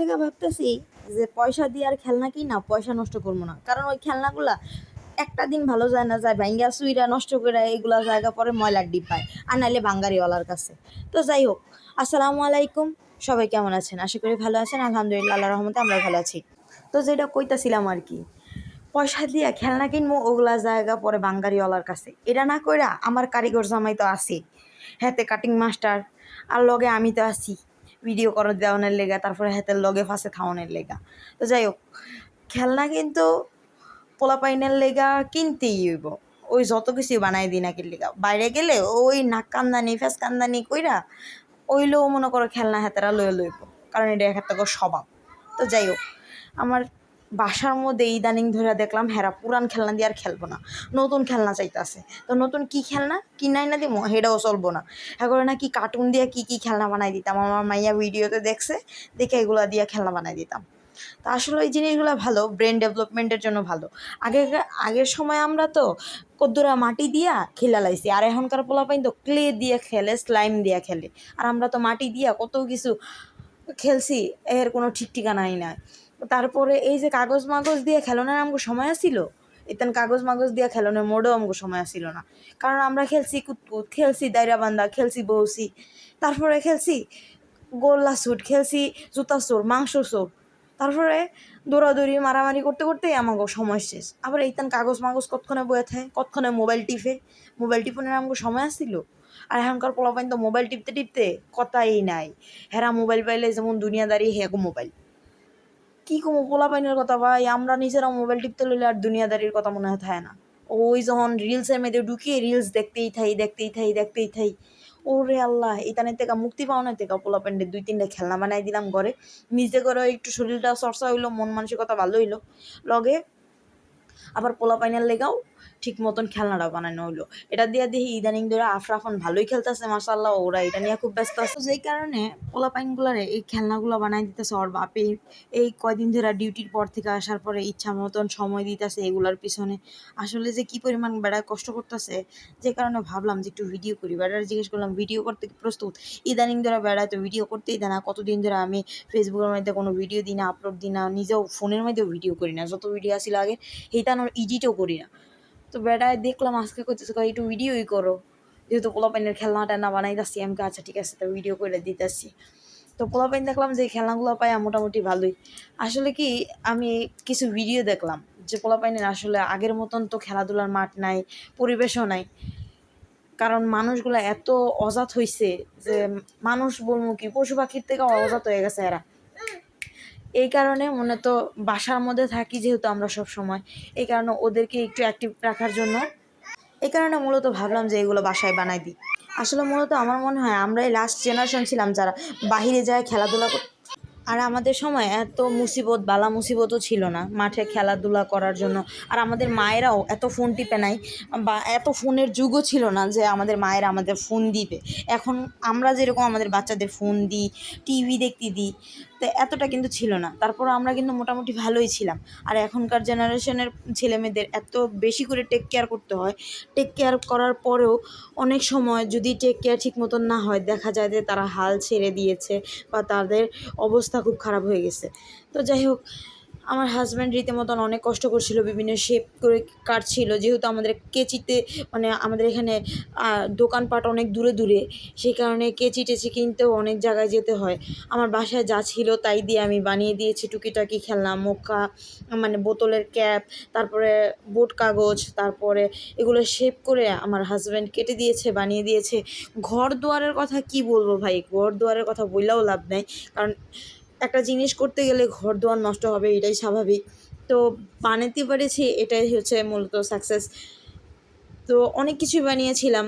থেকে ভাবতেছি যে পয়সা দিয়ে আর খেলনা কি না পয়সা নষ্ট করব না। কারণ ওই খেলনাগুলা একটা দিন ভালো যায় না যায় ভাঙ্গা সুইরা নষ্ট করে এগুলা জায়গা পরে ময়লার ডিপায় আর নাইলে বাঙ্গারিওয়ালার কাছে। তো যাই হোক, আসসালামু আলাইকুম। সবাই কেমন আছেন? আশা করি ভালো আছেন। আলহামদুলিল্লাহ আল্লাহ রহমতে আমরা ভালো আছি। তো যেটা কইতাছিলাম আর কি, পয়সা দিয়ে খেলনা কিনবো ওগুলা জায়গা পরে বাঙ্গারিওয়ালার কাছে। এটা না কইরা আমার কারিগর জামাই তো আছে, হাতে কাটিং মাস্টার আর লগে আমি তো আছি। ভিডিও করে দেওয়ানের লেগা, তারপরে হাতের লগে ফাঁসে খাওয়ানোর লেগা। তো যাই হোক, খেলনা কিন্তু পোলাপাইনের লেগা কিনতেই হইব। ওই যত কিছু বানাই দিই নাকি লেগা। বাইরে গেলে ওই নাক কান্দানি ফেস কান্দানি কইরা ওইলেও মনে করো খেলনা হাতেরা লয়ে লইব। কারণ এটা একটা স্বভাব। তো যাই হোক, আমার বাসার মধ্যে ইদানিং ধরে দেখলাম, হেরা পুরান খেলনা দিয়ে আর খেলব না। নতুন খেলনা চাইতেছে। তো নতুন কি খেলনা? কিনাই না দিব হেটাও চলবো না। এখন নাকি কার্টুন দিয়ে কি কি খেলনা বানাই দিতাম। আমার মাইয়া ভিডিওতে দেখছে, দেখে এগুলা দিয়ে খেলনা বানাই দিতাম। তা আসলে এই জিনিসগুলো ভালো ব্রেন ডেভেলপমেন্টের জন্য ভালো। আগে আগের সময় আমরা তো কদ্দুরা মাটি দিয়া খেলা লাইছি, আর এখনকার পোলা পোলাপাইন তো ক্লে দিয়ে খেলে স্লাইম দিয়া খেলে। আর আমরা তো মাটি দিয়া কত কিছু খেলছি, এর কোনো ঠিক ঠিকানাই নাই। তারপরে এই যে কাগজ মাগজ দিয়ে খেলনের আমাকে সময় আসছিল এতেন কাগজ মাগজ দিয়ে খেলনের মোড়েও আমাকে সময় আসছিল না। কারণ আমরা খেলছি কুতকুত, খেলছি দায়রা বান্দা খেলছি বৌসি তারপরে খেলছি গোল্লা স্যুট, খেলছি জুতা চোর, মাংস চোর। তারপরে দৌড়াদৌড়ি, মারামারি করতে করতেই আমাকে সময় শেষ। আবার এইতান কাগজ মাগজ কতক্ষণে বয়ে থাকে কতক্ষণে মোবাইল টিপে? মোবাইল টিপনের আমাকে সময় আসছিল আর এখনকার পোলাপাইন তো মোবাইল টিপতে টিপতে কথাই নাই। হেরা মোবাইল পাইলে যেমন দুনিয়াদারি, হেগো মোবাইল। কি কম, পোলা পাইনের কথা ভাই, আমরা নিজেরা মোবাইল টিপতে লইলে আর দুনিয়াদারির কথা মনে হয় থাকে না। ওই যখন রিলসের মেয়েদের ঢুকিয়ে রিলস দেখতেই থাই দেখতেই থাই দেখতেই থাই। ওরে আল্লাহ, ইতানের থেকে মুক্তি পাওয়া থেকে পোলা প্যান্ডের দুই তিনটা খেলনা বানাই দিলাম ঘরে। নিজে করে একটু শরীরটা চর্চা হইল, মন মানসিকতা ভালো হইল। লগে আবার পোলা পাইনের লেগাও ঠিক মতন খেলনাটা বানানো হইল। এটা দিয়ে দেখি ইদানিং ধরে আফরাফন ভালোই খেলতেছে মাসাল্লাহ ওরা এটা নিয়ে খুব ব্যস্ত আছে। যেই কারণে পোলা পাইনগুলারে এই খেলনাগুলো বানাই দিতেছে, ওর বাপে এই কয়দিন ধরে ডিউটির পর থেকে আসার পরে ইচ্ছা মতন সময় দিতেছে এগুলার পিছনে। আসলে যে কি পরিমাণ বেড়ায় কষ্ট করতেছে, যে কারণে ভাবলাম যে একটু ভিডিও করি। বেড়ার জিজ্ঞেস করলাম ভিডিও করতে প্রস্তুত? ইদানিং ধরে বেড়ায় তো ভিডিও করতেই দেয় না। কতদিন ধরে আমি ফেসবুকের মধ্যে কোনো ভিডিও দিই না আপলোড দিই না, নিজেও ফোনের মধ্যেও ভিডিও করি না। যত ভিডিও আসছিল আগে সেইটানোর এডিটও করি না। তো বেড়ায় দেখলাম আজকে করতেছে একটু ভিডিওই করো। যেহেতু পোলাপাইনের খেলনা টেলনা বানাইতেছি, আমি আচ্ছা ঠিক আছে, তো ভিডিও করে দিতেছি। তো পোলাপাইন দেখলাম যে খেলনাগুলো পাই মোটামুটি ভালোই। আসলে কি, আমি কিছু ভিডিও দেখলাম যে, পোলাপাইনের আসলে আগের মতন তো খেলাধুলার মাঠ নাই, পরিবেশও নাই। কারণ মানুষগুলো এত অজাত হইছে যে, মানুষ বলব কি, পশু পাখির থেকে অজাত হয়ে গেছে এরা। এই কারণে মনে তো বাসার মধ্যে থাকি যেহেতু আমরা সব সময়। এই কারণে ওদেরকে একটু অ্যাক্টিভ রাখার জন্য। এই কারণে মূলত ভাবলাম যে এগুলো বাসায় বানাই দিই। আসলে মূলত আমার মনে হয় আমরাই লাস্ট জেনারেশন ছিলাম যারা বাহিরে যায় খেলাধুলা আর আমাদের সময় এত মুসিবত, বালা মুসিবতও ছিল না মাঠে খেলাধুলা করার জন্য। আর আমাদের মায়েরাও এত ফোন টিপে নাই, বা এত ফোনের যুগও ছিল না যে আমাদের মায়েরা আমাদের ফোন দিবে। এখন আমরা যেরকম আমাদের বাচ্চাদের ফোন দিই টিভি দেখতে দিই তো এতটা কিন্তু ছিল না। তারপর আমরা কিন্তু মোটামুটি ভালোই ছিলাম। আর এখনকার জেনারেশনের ছেলেমেয়েদের এত বেশি করে টেক কেয়ার করতে হয়। টেক কেয়ার করার পরেও অনেক সময় যদি টেক কেয়ার ঠিক মতন না হয়, দেখা যায় যে তারা হাল ছেড়ে দিয়েছে বা তাদের অবস্থা খুব খারাপ হয়ে গেছে। তো যাই হোক আমার হাজব্যান্ড রীতিমতন অনেক কষ্ট করছিল, বিভিন্ন শেপ করে কাটছিল। যেহেতু আমাদের কেচিতে মানে আমাদের এখানে দোকানপাট অনেক দূরে দূরে, সেই কারণে কেচি টেচি কিনতেও অনেক জায়গায় যেতে হয়। আমার বাসায় যা ছিল তাই দিয়ে আমি বানিয়ে দিয়েছি, টুকিটাকি খেলনা মোক্কা মানে বোতলের ক্যাপ, তারপরে বোট কাগজ, তারপরে এগুলো শেপ করে আমার হাজব্যান্ড কেটে দিয়েছে, বানিয়ে দিয়েছে। ঘর দুয়ারের কথা কি বলব ভাই? ঘর দুয়ারের কথা বললেও লাভ নেই। কারণ একটা জিনিস করতে গেলে ঘর দোয়ার নষ্ট হবে, এটাই স্বাভাবিক। তো বানাতে পেরেছি, এটাই হচ্ছে মূলত সাকসেস তো অনেক কিছুই বানিয়েছিলাম।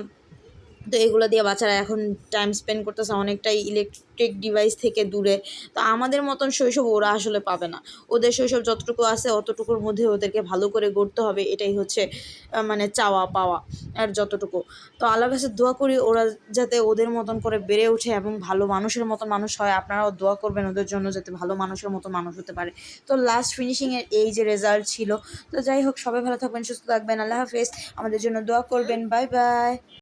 তো এগুলো দিয়ে বাচ্চারা এখন টাইম স্পেন্ড করতেছে অনেকটাই ইলেকট্রিক ডিভাইস থেকে দূরে। তো আমাদের মতন শৈশব ওরা আসলে পাবে না। ওদের শৈশব যতটুকু আছে অতটুকুর মধ্যে ওদেরকে ভালো করে গড়তে হবে, এটাই হচ্ছে মানে চাওয়া পাওয়া আর যতটুকু। তো আল্লাহ কাছে দোয়া করি ওরা যাতে ওদের মতন করে বেড়ে ওঠে এবং ভালো মানুষের মতন মানুষ হয়। আপনারাও দোয়া করবেন ওদের জন্য যাতে ভালো মানুষের মতো মানুষ হতে পারে। তো লাস্ট ফিনিশিংয়ের এই যে রেজাল্ট ছিল। তো যাই হোক, সবাই ভালো থাকবেন, সুস্থ থাকবেন, আল্লাহ হাফেজ। আমাদের জন্য দোয়া করবেন। Bye bye